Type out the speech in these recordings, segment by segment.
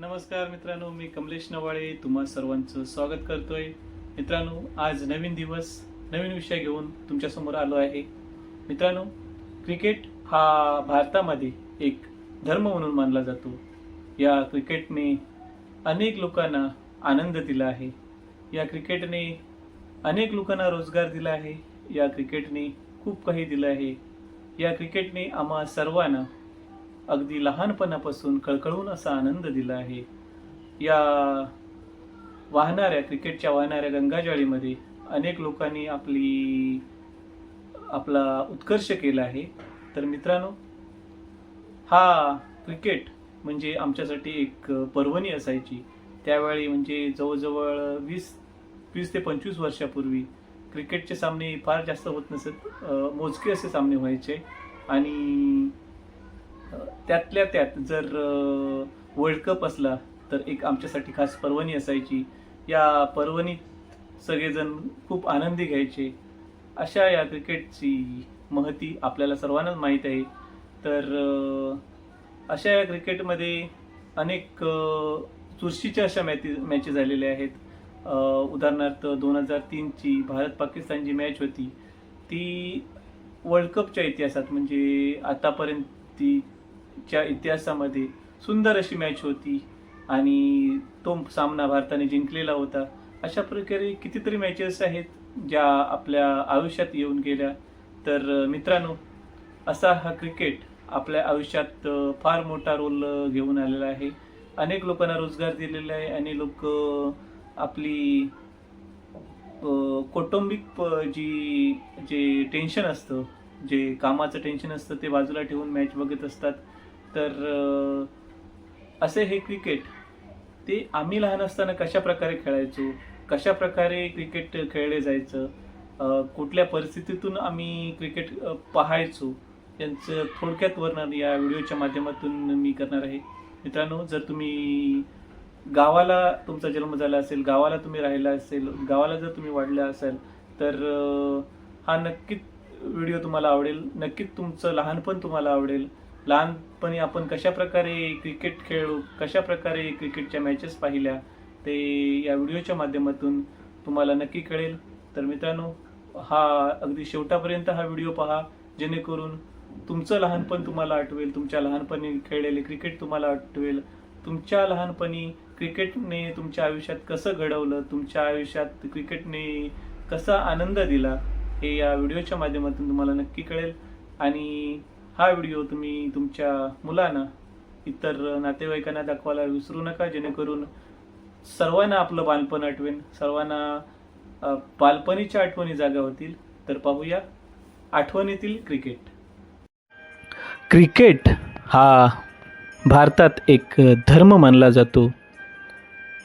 नमस्कार मित्रांनो मी कमलेश नवाळे तुम्हा सर्वांचं स्वागत करतोय. मित्रांनो आज नवीन दिवस नवीन विषय घेऊन तुमच्यासमोर आलो आहे. मित्रांनो क्रिकेट हा भारतामध्ये एक धर्म म्हणून मानला जातो. या क्रिकेटने अनेक लोकांना आनंद दिला आहे. या क्रिकेटने अनेक लोकांना रोजगार दिला आहे. या क्रिकेटने खूप काही दिलं आहे. या क्रिकेटने आम्हा सर्वांना अगदी लहानपणापासून कळकळून असा आनंद दिला आहे. या वाहणाऱ्या क्रिकेटच्या वाहणाऱ्या गंगाजळीमध्ये अनेक लोकांनी आपली आपला उत्कर्ष केला आहे. तर मित्रांनो हा क्रिकेट म्हणजे आमच्यासाठी एक पर्वणी असायची. त्यावेळी म्हणजे जवळजवळ वीस वीस ते पंचवीस वर्षापूर्वी क्रिकेटचे सामने फार जास्त होत नसत मोजके असे सामने व्हायचे. आणि त्यातल्या त्यात जर वर्ल्ड कप असला तर एक आमच्यासाठी खास पर्वणी असायची. या पर्वणीत सगळेजण खूप आनंदी घ्यायचे. अशा या क्रिकेटची महती आपल्याला सर्वांनाच माहीत आहे. तर अशा या क्रिकेटमध्ये अनेक चुरशीच्या अशा मॅची मॅचेस झालेल्या आहेत. उदाहरणार्थ दोन हजार तीनची भारत पाकिस्तान जी मॅच होती. ती वर्ल्ड कपच्या इतिहासात म्हणजे आतापर्यंत ती च्या इतिहासामध्ये सुंदर अशी मॅच होती. आणि तो सामना भारताने जिंकलेला होता. अशा प्रकारे कितीतरी मॅचेस आहेत ज्या आपल्या आयुष्यात येऊन गेल्या. तर मित्रांनो असा हा क्रिकेट आपल्या आयुष्यात फार मोठा रोल घेऊन आलेला आहे. अनेक लोकांना रोजगार दिलेला आहे आणि लोक आपली कौटुंबिक प- जी जे टेन्शन असतं जे कामाचं टेन्शन असतं ते बाजूला ठेवून मॅच बघत असतात. तर असे हे क्रिकेट ते आम्ही लहान असताना कशा प्रकारे खेळायचो कशा प्रकारे क्रिकेट खेळले जायचं कुठल्या परिस्थितीतून आम्ही क्रिकेट पाहायचो यांचं थोडक्यात वर्णन या व्हिडिओच्या माध्यमातून मी करणार आहे. मित्रांनो जर तुम्ही गावाला तुमचा जन्म झाला असेल गावाला तुम्ही राहिला असेल गावाला जर तुम्ही वाढला असाल तर हा नक्कीच व्हिडिओ तुम्हाला आवडेल नक्कीच तुमचं लहानपण तुम्हाला आवडेल लहान लहानपणी आपण कशा प्रकारे क्रिकेट खेळू कशा प्रकारे क्रिकेटच्या मॅचेस पाहिल्या ते या व्हिडिओच्या माध्यमातून तुम्हाला नक्की कळेल. तर मित्रांनो हा अगदी शेवटापर्यंत हा व्हिडिओ पहा जेणेकरून तुमचं लहानपण तुम्हाला आठवेल तुमच्या लहानपणी खेळलेले क्रिकेट तुम्हाला आठवेल. तुमच्या लहानपणी क्रिकेटने तुमच्या आयुष्यात कसं घडवलं तुमच्या आयुष्यात क्रिकेटने कसा आनंद दिला हे या व्हिडिओच्या माध्यमातून तुम्हाला नक्की कळेल. आणि हा व्हिडिओ तुम्ही तुमच्या मुलांना इतर नातेवाईकांना दाखवायला विसरू नका जेणेकरून सर्वांना आपलं बालपण आठवेन. सर्वांना बालपणीच्या आठवणी जागा होतील. तर पाहूया आठवणीतील क्रिकेट. क्रिकेट हा भारतात एक धर्म मानला जातो.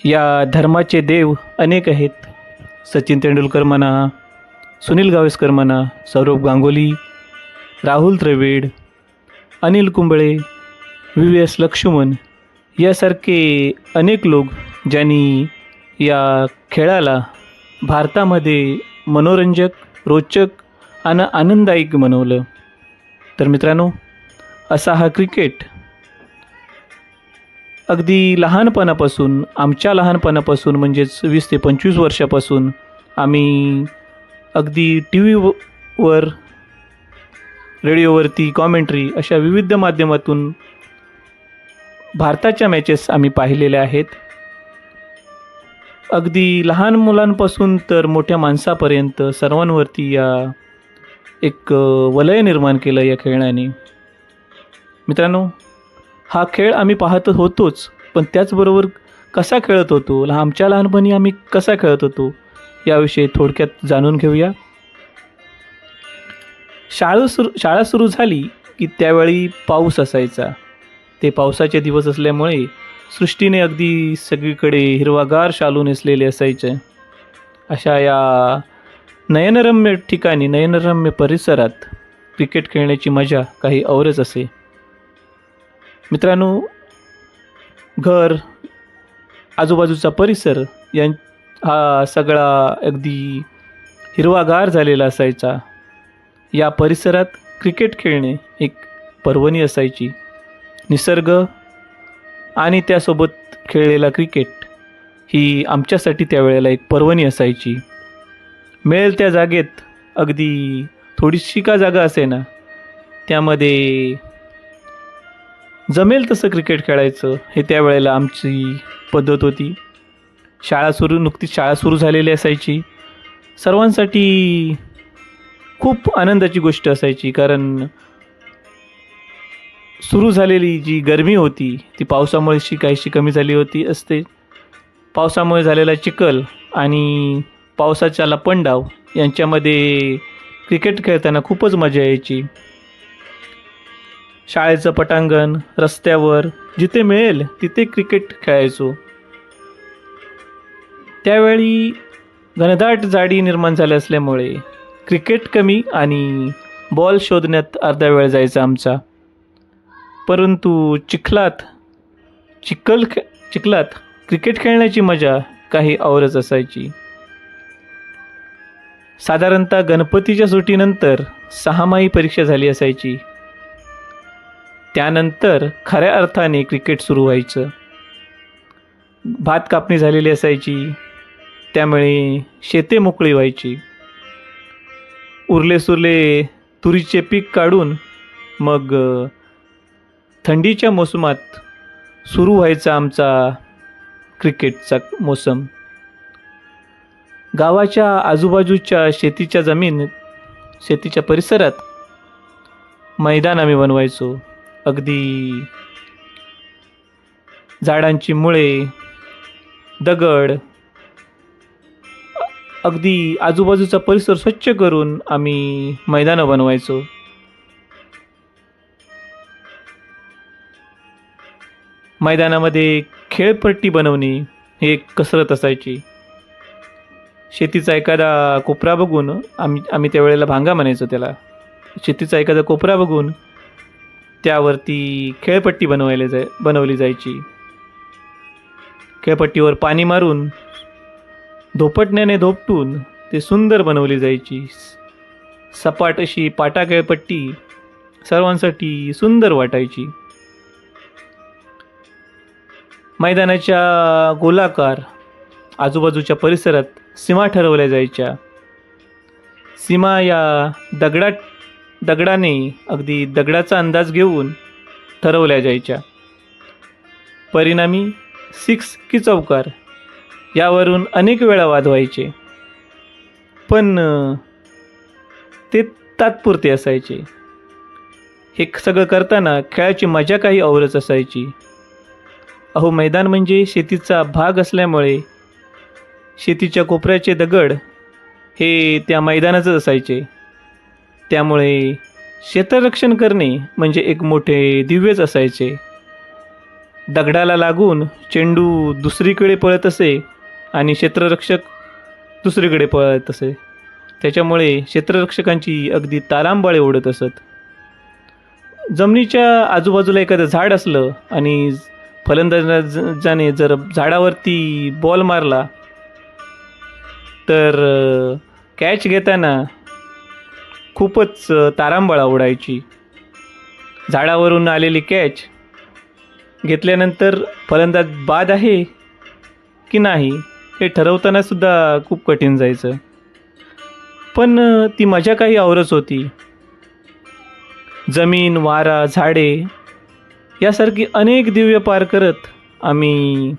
या धर्माचे देव अनेक आहेत. सचिन तेंडुलकर म्हणा सुनील गावस्कर म्हणा Saurabh Ganguly Rahul Dravid Anil Kumble V V S Laxman यासारखे अनेक लोक ज्यांनी या खेळाला भारतामध्ये मनोरंजक रोचक आणि आनंददायक बनवलं. तर मित्रांनो असा हा क्रिकेट. अगदी लहानपणापासून आमच्या लहानपणापासून म्हणजेच वीस ते पंचवीस वर्षापासून आम्ही अगदी टी व्हीवर रेडिओवरती कॉमेंट्री अशा विविध माध्यमातून भारताच्या मॅचेस आम्ही पाहिलेल्या आहेत. अगदी लहान मुलांपासून तर मोठ्या माणसापर्यंत सर्वांवरती या एक वलय निर्माण केलं या खेळाने मित्रांनो हा खेळ आम्ही पाहत होतोच पण त्याचबरोबर कसा खेळत होतो आमच्या लहानपणी आम्ही कसा खेळत होतो याविषयी थोडक्यात जाणून घेऊया. शाळा सुरू शाळा सुरू झाली की त्यावेळी पाऊस असायचा. ते पावसाचे दिवस असल्यामुळे सृष्टीने अगदी सगळीकडे हिरवागार शालू नेसलेले असायचे. अशा या नयनरम्य ठिकाणी नयनरम्य परिसरात क्रिकेट खेळण्याची मजा काही औरच असे. मित्रांनो घर आजूबाजूचा परिसर यां हा सगळा अगदी हिरवागार झालेला असायचा. या परिसरात क्रिकेट खेळणे एक पर्वणी असायची. निसर्ग आणि त्यासोबत खेळलेला क्रिकेट ही आमच्यासाठी त्यावेळेला एक पर्वणी असायची. मिळेल त्या जागेत अगदी थोडीशी का जागा असे ना त्यामध्ये जमेल तसं क्रिकेट खेळायचं हे त्यावेळेला आमची पद्धत होती. शाळा सुरू नुकतीच शाळा सुरू झालेली असायची. सर्वांसाठी खूप आनंदाची गोष्ट असायची कारण सुरू झालेली जी गरमी होती ती पावसामुळेशी काहीशी कमी झाली होती असते. पावसामुळे झालेला चिखल आणि पावसाच्या लपंडाव यांच्यामध्ये क्रिकेट खेळताना खूपच मजा यायची. शाळेचं पटांगण रस्त्यावर जिथे मिळेल तिथे क्रिकेट खेळायचो. त्यावेळी घनदाट जाडी निर्माण झाली असल्यामुळे क्रिकेट कमी आणि बॉल शोधण्यात अर्धा वेळ जायचा आमचा. परंतु चिखलात चिखल खे चिखलात क्रिकेट खेळण्याची मजा काही औरच असायची. साधारणतः गणपतीच्या सुटीनंतर सहामाही परीक्षा झाली असायची. त्यानंतर खऱ्या अर्थाने क्रिकेट सुरू व्हायचं. भात कापणी झालेली असायची. त्यामुळे शेते मोकळी व्हायची. उरले सुरले तुरीचे पीक काढून मग थंडीच्या मोसमात सुरू व्हायचा आमचा क्रिकेटचा मोसम. गावाच्या आजूबाजूच्या शेतीच्या जमीन शेतीच्या परिसरात मैदान आम्ही बनवायचो. अगदी झाडांची मुळे दगड अगदी आजूबाजूचा परिसर स्वच्छ करून आम्ही मैदानं बनवायचो. मैदानामध्ये खेळपट्टी बनवणे हे एक कसरत असायची. शेतीचा एखादा कोपरा बघून आम्ही आम्ही त्यावेळेला भांगा म्हणायचो त्याला. शेतीचा एखादा कोपरा बघून त्यावरती खेळपट्टी बनवायला जाय बनवली जायची. खेळपट्टीवर पाणी मारून धोपटण्याने धोपटून ते सुंदर बनवली जायची. सपाट अशी पाटाकेळपट्टी सर्वांसाठी सुंदर वाटायची. मैदानाच्या गोलाकार आजूबाजूच्या परिसरात सीमा ठरवल्या जायच्या. सीमा या दगडा दगडाने अगदी दगडाचा अंदाज घेऊन ठरवल्या जायच्या. परिणामी सिक्स की चौकार यावरून अनेक वेळा वाद व्हायचे पण ते तात्पुरते असायचे. हे सगळं करताना खेळाची मजा काही औरच असायची. अहो मैदान म्हणजे शेतीचा भाग असल्यामुळे शेतीच्या कोपऱ्याचे दगड हे त्या मैदानाचंच असायचे. त्यामुळे क्षेत्ररक्षण करणे म्हणजे एक मोठे दिव्यच असायचे. दगडाला लागून चेंडू दुसरीकडे पळत असे आणि क्षेत्ररक्षक दुसरीकडे पळत असे. त्याच्यामुळे क्षेत्ररक्षकांची अगदी तारांबाळे ओढत असत. जमिनीच्या आजूबाजूला एखादं झाड असलं आणि फलंदाजाने जर झाडावरती बॉल मारला तर कॅच घेताना खूपच तारांबळा उडायची झाडावरून आलेली कॅच घेतल्यानंतर फलंदाज बाद आहे की नाही? हे ठरवताना सुद्धा खूप कठीण जायचं. पण ती मजा काही औरच होती. जमीन वारा झाडे यासारखी अनेक दिव्य पार करत आम्ही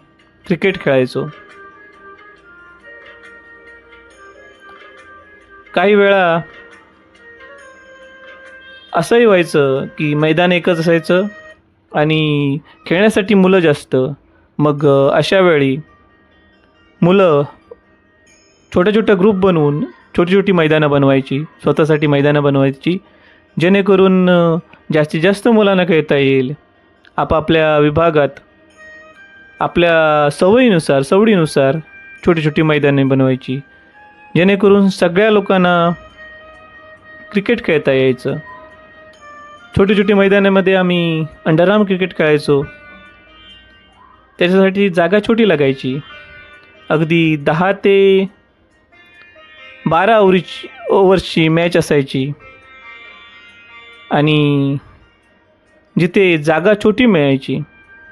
क्रिकेट खेळायचो. काही वेळा असंही व्हायचं की मैदान एकच असायचं आणि खेळण्यासाठी मुलं जास्त. मग अशा वेळी मुलं छोट्या छोट्या ग्रुप बनवून छोटी छोटी मैदानं बनवायची स्वतःसाठी मैदानं बनवायची जेणेकरून जास्तीत जास्त मुलांना खेळता येईल. आपापल्या विभागात आपल्या सवयीनुसार सवडीनुसार छोटी छोटी मैदाने बनवायची जेणेकरून सगळ्या लोकांना क्रिकेट खेळता यायचं. छोटी छोटी मैदानामध्ये आम्ही अंडरआर्म क्रिकेट खेळायचो. त्याच्यासाठी जागा छोटी लागायची. अगदी दहा ते बारा ओव्हरची ओव्हर्सची मॅच असायची. आणि जिथे जागा छोटी मिळायची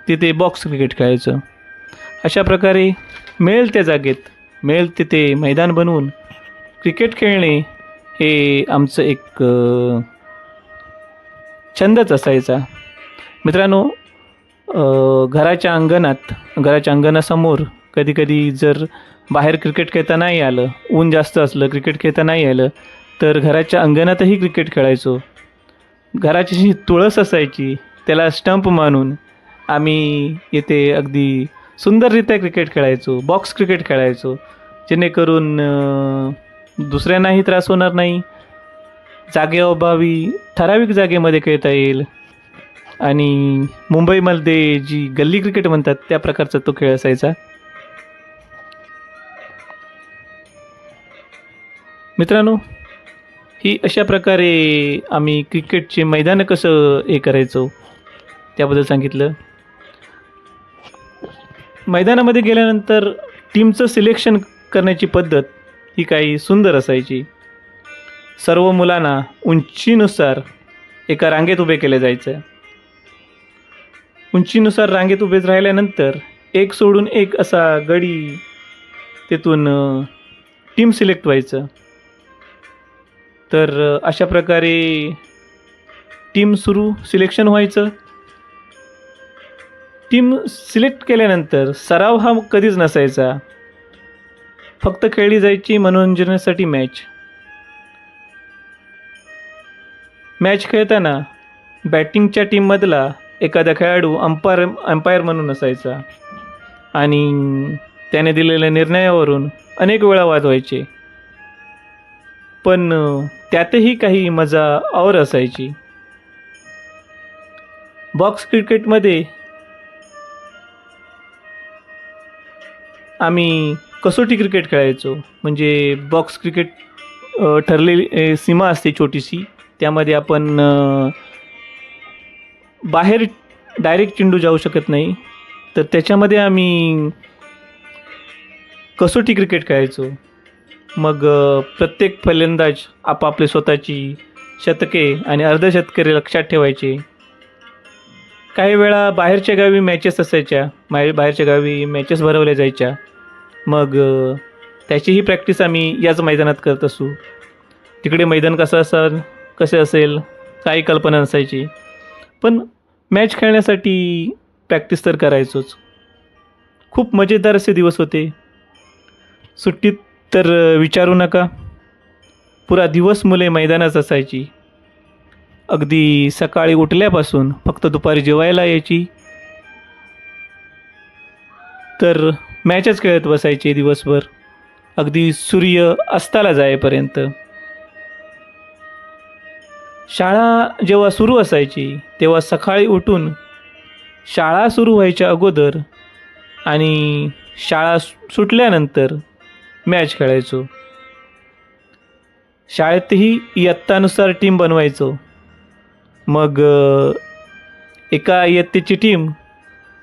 तिथे बॉक्स क्रिकेट खेळायचं. अशा प्रकारे मिळेल त्या जागेत मिळेल तिथे मैदान बनवून क्रिकेट खेळणे हे आमचं एक छंदच असायचा. मित्रांनो घराच्या अंगणात घराच्या अंगणासमोर कधीकधी जर बाहेर क्रिकेट खेळता नाही आलं ऊन जास्त असलं क्रिकेट खेळता नाही आलं तर घराच्या अंगणातही क्रिकेट खेळायचो. घराची जी तुळस असायची त्याला स्टंप मानून आम्ही येथे अगदी सुंदररित्या क्रिकेट खेळायचो बॉक्स क्रिकेट खेळायचो जेणेकरून दुसऱ्यांनाही त्रास होणार नाही. जागेअभावी ठराविक जागेमध्ये खेळता येईल. आणि मुंबईमध्ये जी गल्ली क्रिकेट म्हणतात त्या प्रकारचा तो खेळ असायचा. मित्रांनो ही अशा प्रकारे आम्ही क्रिकेटचे मैदानं कसं हे करायचो त्याबद्दल सांगितलं. मैदानामध्ये गेल्यानंतर टीमचं सिलेक्शन करण्याची पद्धत ही काही सुंदर असायची. सर्व मुलांना उंचीनुसार एका रांगेत उभे केले जायचं. उंचीनुसार रांगेत उभे राहिल्यानंतर एक सोडून एक असा गडी तिथून टीम सिलेक्ट व्हायचं. तर अशा प्रकारे टीम सुरू सिलेक्शन व्हायचं. टीम सिलेक्ट केल्यानंतर सराव हा कधीच नसायचा. फक्त खेळली जायची मनोरंजनासाठी मॅच. मॅच खेळताना बॅटिंगच्या टीममधला एखादा खेळाडू अंपायर अंपायर म्हणून असायचा. आणि त्याने दिलेल्या निर्णयावरून अनेक वेळा वाद व्हायचे. पण त्यातही काही मजा और असायची. बॉक्स क्रिकेटमध्ये आम्ही कसोटी क्रिकेट खेळायचो. म्हणजे बॉक्स क्रिकेट ठरलेली सीमा असते छोटीशी. त्यामध्ये आपण बाहेर डायरेक्ट चेंडू जाऊ शकत नाही. तर त्याच्यामध्ये आम्ही कसोटी क्रिकेट खेळायचो. मग प्रत्येक फलंदाज आपापली स्वतःची शतके आणि अर्धशतके लक्षात ठेवायचे. काही वेळा बाहेरच्या गावी मॅचेस असायच्या. बाहेर बाहेरच्या गावी मॅचेस भरवल्या जायच्या. मग त्याचीही प्रॅक्टिस आम्ही याच मैदानात करत असू. तिकडे मैदान कसं असेल कसे असेल काही कल्पना नसायची. पण मॅच खेळण्यासाठी प्रॅक्टिस तर करायचोच. खूप मजेदार असे दिवस होते. सुट्टीत तर विचारू नका. पुरा दिवस मुले मैदानात असायची. अगदी सकाळी उठल्यापासून फक्त दुपारी जेवायला यायची. तर मॅचच खेळत बसायचे दिवसभर. अगदी सूर्य अस्ताला जाईपर्यंत शाळा जेव्हा सुरू असायची तेव्हा सकाळी उठून शाळा सुरू व्हायच्या अगोदर आणि शाळा सु- सुटल्यानंतर मॅच खेळायचो. शाळेतही इयत्तानुसार टीम बनवायचो. मग एका इयत्तेची टीम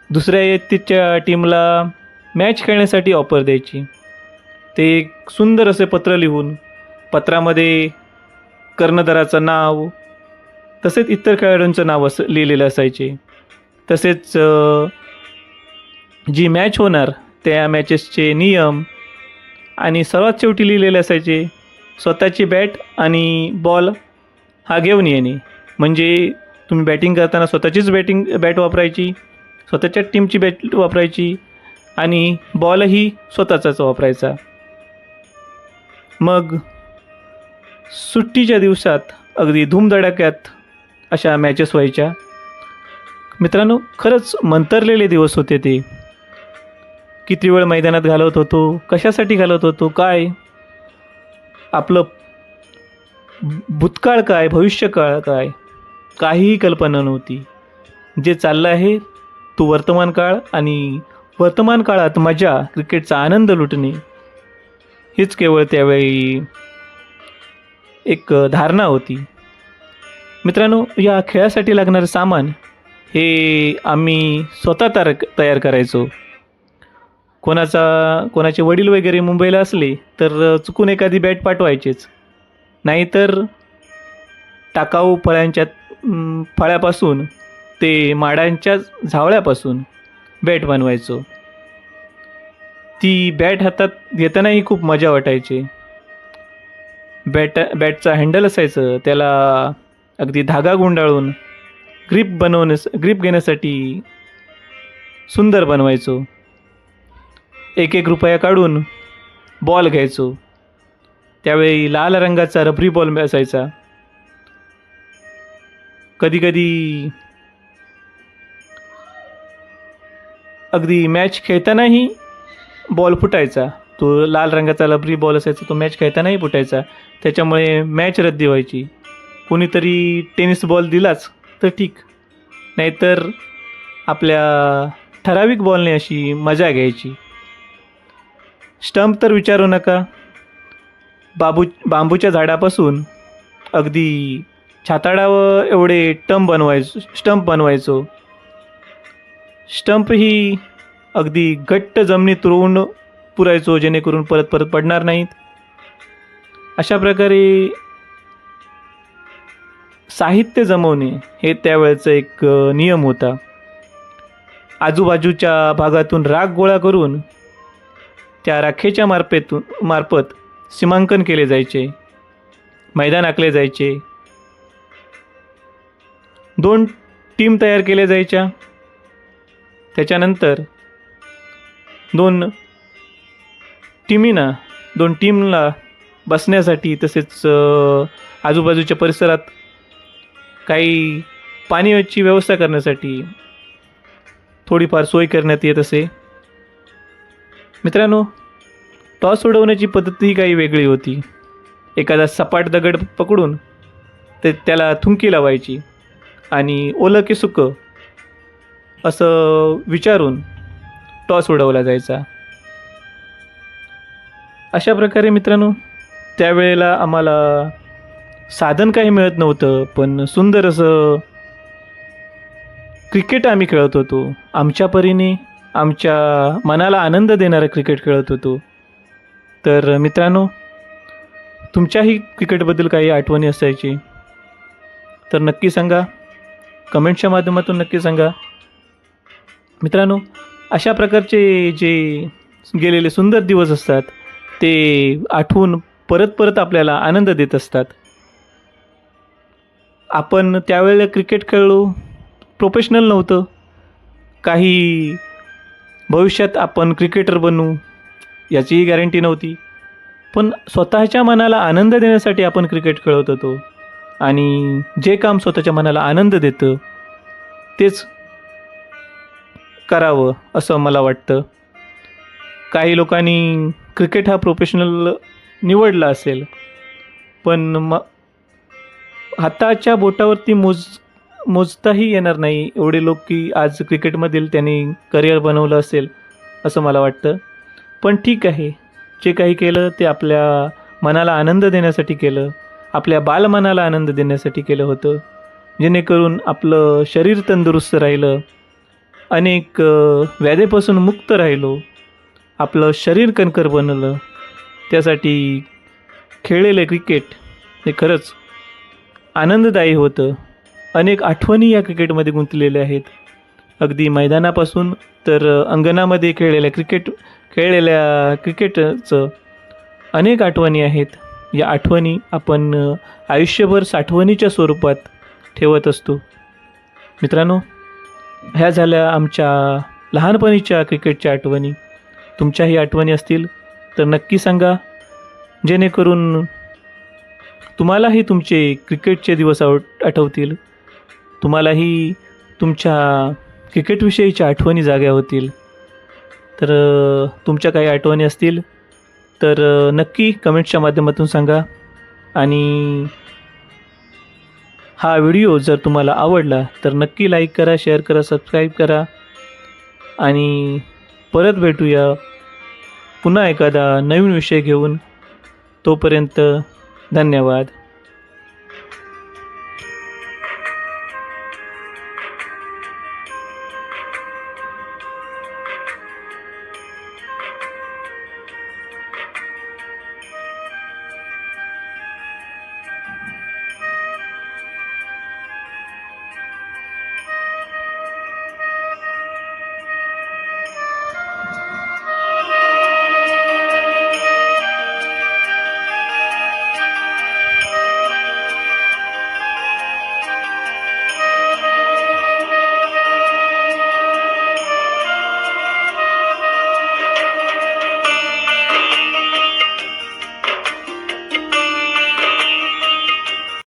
दुसऱ्या इयत्तेच्या टीमला मॅच खेळण्यासाठी ऑफर द्यायची. ते एक सुंदर असे पत्र लिहून पत्रामध्ये कर्णधाराचं नाव तसेच इतर खेळाडूंचं नाव असं लिहिलेलं असायचे. तसेच जी मॅच होणार त्या मॅचेसचे नियम आणि सर्वात शेवटी लिहिलेले असायचे स्वतःची बॅट आणि बॉल हा घेऊन येणे म्हणजे तुम्ही बॅटिंग करताना स्वतःचीच बॅटिंग बॅट वापरायची स्वतःच्या टीमची बॅट वापरायची आणि बॉलही स्वतःचाच वापरायचा. मग सुट्टीच्या दिवसात अगदी धूमधडाक्यात अशा मॅचेस व्हायच्या. मित्रांनो खरंच मंतरलेले दिवस होते ते. किती वेळ मैदानात घालवत होतो? कशासाठी घालवत होतो? काय? आपलं भूतकाळ काय? भविष्यकाळ काय? काहीही कल्पना नव्हती. जे चाललं आहे तो वर्तमान काळ आणि वर्तमान काळात मजा क्रिकेटचा आनंद लुटणे हीच केवळ त्यावेळी एक धारणा होती. मित्रांनो या खेळासाठी लागणारं सामान हे आम्ही स्वतः तार तयार करायचो. कोणाचा कोणाचे वडील वगैरे मुंबईला असले तर चुकून एखादी बॅट पाठवायचीच. नाहीतर टाकाऊ फळ्यांच्या फळ्यापासून ते माडांच्या झावळ्यापासून बॅट बनवायचो. ती बॅट हातात घेतानाही खूप मजा वाटायची. बॅट बॅटचा हँडल असायचं त्याला अगदी धागा गुंडाळून ग्रीप बनवण्यास ग्रीप घेण्यासाठी सुंदर बनवायचो. एक एक रुपया काढून बॉल घ्यायचो. त्यावेळी लाल रंगाचा रबरी बॉल असायचा. कधीकधी अगदी मॅच खेळतानाही बॉल फुटायचा. तो लाल रंगाचा रबरी बॉल असायचा तो मॅच खेळतानाही फुटायचा. त्याच्यामुळे मॅच रद्दी व्हायची. कोणीतरी टेनिस बॉल दिलाच तर ठीक. नाहीतर आपल्या ठराविक बॉलने अशी मजा घ्यायची. स्टंप तर विचारू नका. बाबू बांबूच्या झाडापासून अगदी छाताडावर एवढे टंप बनवायचो स्टंप बनवायचो. स्टंप ही अगदी घट्ट जमिनीत रोवून पुरायचो जेणेकरून परत परत पडणार नाहीत. अशा प्रकारे साहित्य जमवणे हे त्यावेळेचा एक नियम होता. आजूबाजूच्या भागातून राग गोळा करून त्या राखेच्या मार्फेतून मार्फत सीमांकन केले जायचे. मैदान आखले जायचे. दोन टीम तयार केल्या जायच्या. त्याच्यानंतर दोन टीमीना दोन टीमला बसण्यासाठी तसेच आजूबाजूच्या परिसरात काही पाण्याची व्यवस्था करण्यासाठी थोडीफार सोय करण्यात येत असे. मित्रांनो टॉस उडवण्याची पद्धतही काही वेगळी होती. एखादा सपाट दगड पकडून ते त्याला थुंकी लावायची आणि ओलं की सुकं असं विचारून टॉस उडवला जायचा. अशा प्रकारे मित्रांनो त्यावेळेला आम्हाला साधन काही मिळत नव्हतं पण सुंदर असं क्रिकेट आम्ही खेळत होतो. आमच्या परीने आमच्या मनाला आनंद देणारं क्रिकेट खेळत होतो. तर मित्रांनो तुमच्याही क्रिकेटबद्दल काही आठवणी असायची तर नक्की सांगा. कमेंटच्या माध्यमातून नक्की सांगा. मित्रांनो अशा प्रकारचे जे गेलेले सुंदर दिवस असतात ते आठवून परत परत आपल्याला आनंद देत असतात. आपण त्यावेळेला क्रिकेट खेळलो प्रोफेशनल नव्हतं. काही भविष्यात आपण क्रिकेटर बनू याचीही गॅरंटी नव्हती. पण स्वतःच्या मनाला आनंद देण्यासाठी आपण क्रिकेट खेळत होतो. आणि जे काम स्वतःच्या मनाला आनंद देतं तेच करावं असं मला वाटतं. काही लोकांनी क्रिकेट हा प्रोफेशनल निवडला असेल पण म हाताच्या बोटावरती मोज मोजताही येणार नाही. एवढे लोक की आज क्रिकेटमधील त्यांनी करिअर बनवलं असेल असं मला वाटतं. पण ठीक आहे. जे काही केलं ते आपल्या मनाला आनंद देण्यासाठी केलं. आपल्या बालमनाला आनंद देण्यासाठी केलं होतं. जेणेकरून आपलं शरीर तंदुरुस्त राहिलं. अनेक व्याधेपासून मुक्त राहिलो. आपलं शरीर कणकर बनलं. त्यासाठी खेळलेले क्रिकेट हे खरंच आनंददायी होतं. अनेक आठवणी या क्रिकेटमध्ये गुंतलेल्या आहेत. अगदी मैदानापासून तर अंगणामध्ये खेळलेल्या क्रिकेट खेळलेल्या क्रिकेटचं अनेक आठवणी आहेत. या आठवणी आपण आयुष्यभर साठवणीच्या स्वरूपात ठेवत असतो. मित्रांनो ह्या झाल्या आमच्या लहानपणीच्या क्रिकेटच्या आठवणी. तुमच्याही आठवणी असतील तर नक्की सांगा. जेणेकरून तुम्हालाही तुमचे क्रिकेटचे दिवस आव आठवतील. तुम्हालाही तुमच्या क्रिकेटविषयीच्या आठवणी जाग्या होतील. तर तुमच्या काही आठवणी असतील तर नक्की कमेंट्सच्या माध्यमातून सांगा. आणि हा व्हिडिओ जर तुम्हाला आवडला तर नक्की लाईक करा शेअर करा सबस्क्राईब करा. आणि परत भेटूया. पुन्हा एखादा नवीन विषय घेऊन. तोपर्यंत धन्यवाद.